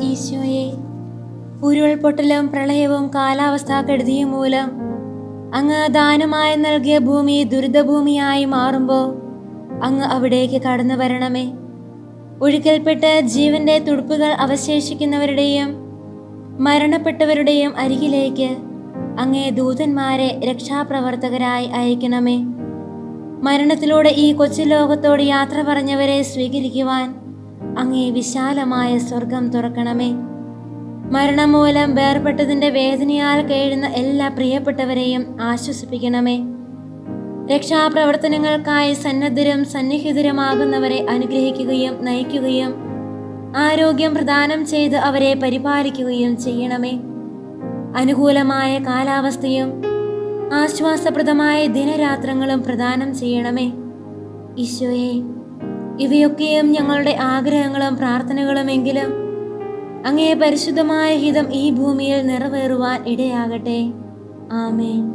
ഈശോയെ. ഉരുൾപൊട്ടലും പ്രളയവും കാലാവസ്ഥാക്കെടുതിയും മൂലം അങ്ങ് ദാനമായി നൽകിയ ഭൂമി ദുരിതഭൂമിയായി മാറുമ്പോൾ അങ്ങ് അവിടേക്ക് കടന്നു വരണമേ. ഒഴുക്കൽപ്പെട്ട് ജീവന്റെ തുടുപ്പുകൾ അവശേഷിക്കുന്നവരുടെയും മരണപ്പെട്ടവരുടെയും അരികിലേക്ക് അങ്ങേ ദൂതന്മാരെ രക്ഷാപ്രവർത്തകരായി അയക്കണമേ. മരണത്തിലൂടെ ഈ കൊച്ചു ലോകത്തോട് യാത്ര പറഞ്ഞവരെ സ്വീകരിക്കുവാൻ അങ്ങേ വിശാലമായ സ്വർഗം തുറക്കണമേ. മരണം മൂലം വേർപെട്ടതിന്റെ വേദനയാൽ കഴിയുന്ന എല്ലാ പ്രിയപ്പെട്ടവരെയും ആശ്വസിപ്പിക്കണമേ. രക്ഷാപ്രവർത്തനങ്ങൾക്കായി സന്നദ്ധരും സന്നിഹിതരുമാകുന്നവരെ അനുഗ്രഹിക്കുകയും നയിക്കുകയും ആരോഗ്യം പ്രദാനം ചെയ്ത് അവരെ പരിപാലിക്കുകയും ചെയ്യണമേ. അനുകൂലമായ കാലാവസ്ഥയും ആശ്വാസപ്രദമായ ദിനരാത്രങ്ങളും പ്രദാനം ചെയ്യണമേ. ഈശോയെ ഇവയൊക്കെയും ഞങ്ങളുടെ ആഗ്രഹങ്ങളും പ്രാർത്ഥനകളുമെങ്കിലും അങ്ങേ പരിശുദ്ധമായ ഹിതം ഈ ഭൂമിയിൽ നിറവേറുവാൻ ഇടയാകട്ടെ. ആമേൻ.